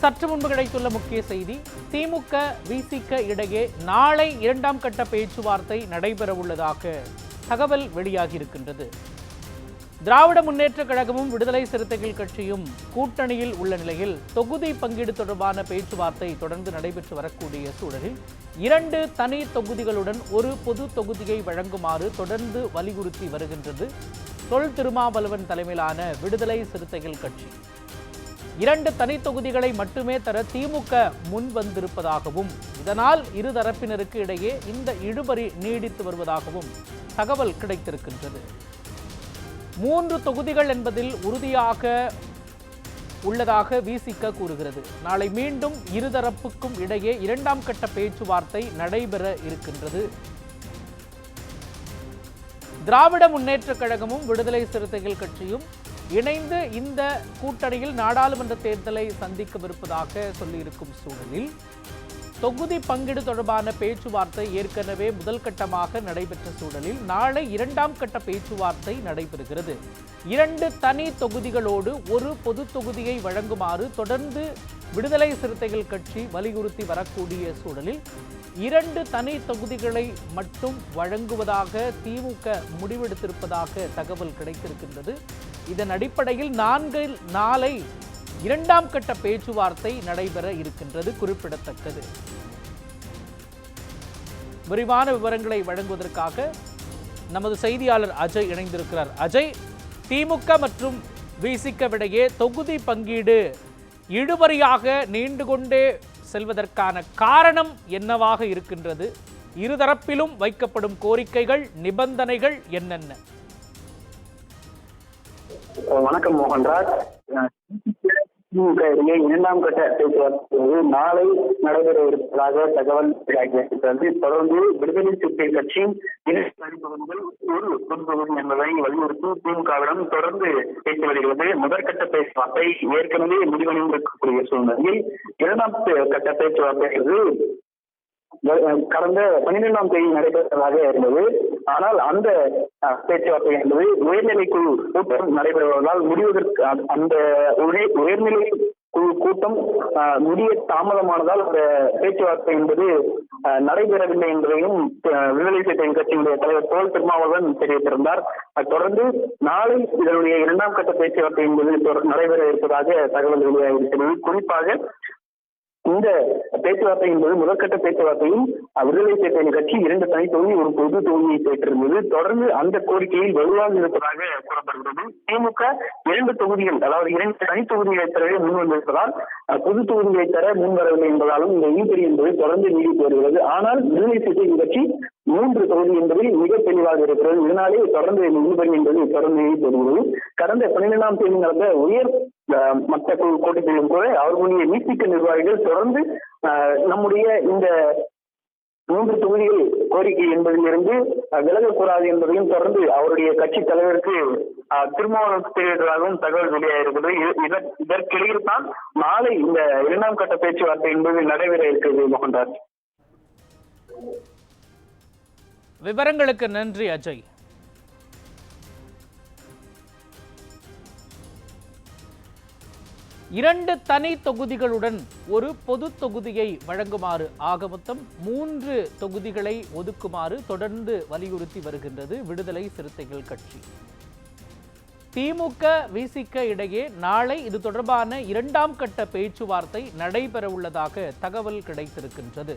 சற்று முன்பு கிடைத்துள்ள முக்கிய செய்தி திமுக விசிக இடையே நாளை இரண்டாம் கட்ட பேச்சுவார்த்தை நடைபெறவுள்ளதாக தகவல் வெளியாகியிருக்கின்றது. திராவிட முன்னேற்ற கழகமும் விடுதலை சிறுத்தைகள் கட்சியும் கூட்டணியில் உள்ள நிலையில் தொகுதி பங்கீடு தொடர்பான பேச்சுவார்த்தை தொடர்ந்து நடைபெற்று வரக்கூடிய சூழலில் இரண்டு தனி தொகுதிகளுடன் ஒரு பொது தொகுதியை வழங்குமாறு தொடர்ந்து வலியுறுத்தி வருகின்றது தொல் திருமாவளவன் தலைமையிலான விடுதலை சிறுத்தைகள் கட்சி. இரண்டு தனி தொகுதிகளை மட்டுமே தர திமுக முன் வந்திருப்பதாகவும் இதனால் இரு தரப்பினருக்கு இடையே இந்த இழுபறி நீடித்து வருவதாகவும் தகவல் கிடைத்திருக்கின்றது. மூன்று தொகுதிகள் என்பதில் உறுதியாக உள்ளதாக விசிக கூறுகிறது. நாளை மீண்டும் இருதரப்புக்கும் இடையே இரண்டாம் கட்ட பேச்சுவார்த்தை நடைபெற இருக்கின்றது. திராவிட முன்னேற்ற கழகமும் விடுதலை சிறுத்தைகள் கட்சியும் இணைந்து இந்த கூட்டணியில் நாடாளுமன்ற தேர்தலை சந்திக்கவிருப்பதாக சொல்லியிருக்கும் சூழலில் தொகுதி பங்கீடு தொடர்பான பேச்சுவார்த்தை ஏற்கனவே முதல் கட்டமாக நடைபெற்ற சூழலில் நாளை இரண்டாம் கட்ட பேச்சுவார்த்தை நடைபெறுகிறது. இரண்டு தனி தொகுதிகளோடு ஒரு பொது தொகுதியை வழங்குமாறு தொடர்ந்து விடுதலை சிறுத்தைகள் கட்சி வலியுறுத்தி வரக்கூடிய சூழலில் இரண்டு தனி தொகுதிகளை மட்டும் வழங்குவதாக திமுக முடிவெடுத்திருப்பதாக தகவல் கிடைத்திருக்கின்றது. இதன் அடிப்படையில் நான்கு நாளை இரண்டாம் கட்ட பேச்சுவார்த்தை நடைபெற இருக்கின்றது குறிப்பிடத்தக்கது. விரிவான விவரங்களை வழங்குவதற்காக நமது செய்தியாளர் அஜய் இணைந்திருக்கிறார். அஜய் திமுக மற்றும் விசிகவிடையே தொகுதி பங்கீடு இழுபறியாக நீண்டு கொண்டே செல்வதற்கான காரணம் என்னவாக இருக்கின்றது? இருதரப்பிலும் வைக்கப்படும் கோரிக்கைகள் நிபந்தனைகள் என்னென்ன? வணக்கம் மோகன்ராஜ். திமுக இடையே இரண்டாம் கட்ட பேச்சுவார்த்தை நாளை நடைபெற இருப்பதாக தகவல் வெளியாகியிருக்கிறது. தொடர்ந்து விடுதலை சிறுத்தை கட்சியின் இரு தனிப்பகுதிகள் ஒரு பொதுப்பகுதி என்பதை வலியுறுத்தி திமுகவிடம் தொடர்ந்து பேசி வருகிறது. முதற்கட்ட பேச்சுவார்த்தை ஏற்கனவே முடிவடைந்திருக்கக்கூடிய சூழ்நிலையில் இரண்டாம் கட்ட பேச்சுவார்த்தை கடந்த பன்னிரெண்டாம் தேதி நடைபெற்றதாக இருந்தது. ஆனால் அந்த பேச்சுவார்த்தை என்பது உயர்நிலை குழு கூட்டம் நடைபெறுவதால் முடிவதற்கு அந்த உயர்நிலை குழு கூட்டம் முடிய தாமதமானதால் அந்த பேச்சுவார்த்தை என்பது நடைபெறவில்லை என்பதையும் விடுதலை சிறுத்தைகள் கட்சியினுடைய தலைவர் தோல் திருமாவளவன் தெரிவித்திருந்தார். தொடர்ந்து நாளை இதனுடைய இரண்டாம் கட்ட பேச்சுவார்த்தை என்பது நடைபெற இருப்பதாக தகவல் வெளியாகியிருக்கிறது குறிப்பாக இந்த பேச்சுவார்த்தை என்பது முதற்கட்ட பேச்சுவார்த்தையும் விடுதலை சிறுத்தைகள் கட்சி இரண்டு தனி தொகுதி ஒரு பொது தொகுதியை பெற்றிருந்தது. தொடர்ந்து அந்த கோரிக்கையில் வலுவாக இருப்பதாக கூறப்படுகிறது. திமுக இரண்டு தொகுதிகள் அதாவது இரண்டு தனி தொகுதிகளை தரவே முன் வந்திருப்பதால் பொது தொகுதியை தர முன்வரவில்லை என்பதாலும் இந்த இழுபறி என்பது தொடர்ந்து நீடித்து வருகிறது ஆனால் விடுதலை சிறுத்தைகள் கட்சி மூன்று தொகுதி என்பதில் மிக தெளிவாக இருக்கிறது. இதனாலே தொடர்ந்து இழுபறி என்பது தொடர்ந்து நீடித்து வருகிறது கடந்த பன்னிரெண்டாம் தேதி நடந்த உயர் மற்ற கூட்டத்திலும் கூட அவர்களுடைய நீசிக்க நிர்வாகிகள் தொடர்ந்து நம்முடைய இந்த மூன்று தொகுதிகள் கோரிக்கை என்பதிலிருந்து விலகக்கூடாது என்பதையும் தொடர்ந்து அவருடைய கட்சி தலைவருக்கு திருமாவளவன் தெரிவித்ததாகவும் தகவல் வெளியாகிறது இதற்கிடையில் தான் நாளை இந்த இரண்டாம் கட்ட பேச்சுவார்த்தை என்பது நடைபெற இருக்கிறது மோகன்ராஜ். விவரங்களுக்கு நன்றி அஜய். இரண்டு தனி தொகுதிகளுடன் ஒரு பொது தொகுதியை வழங்குமாறு ஆக மொத்தம் மூன்று தொகுதிகளை ஒதுக்குமாறு தொடர்ந்து வலியுறுத்தி வருகின்றது விடுதலை சிறுத்தைகள் கட்சி. திமுக விசிக இடையே நாளை இது தொடர்பான இரண்டாம் கட்ட பேச்சுவார்த்தை நடைபெறவுள்ளதாக தகவல் கிடைத்திருக்கின்றது.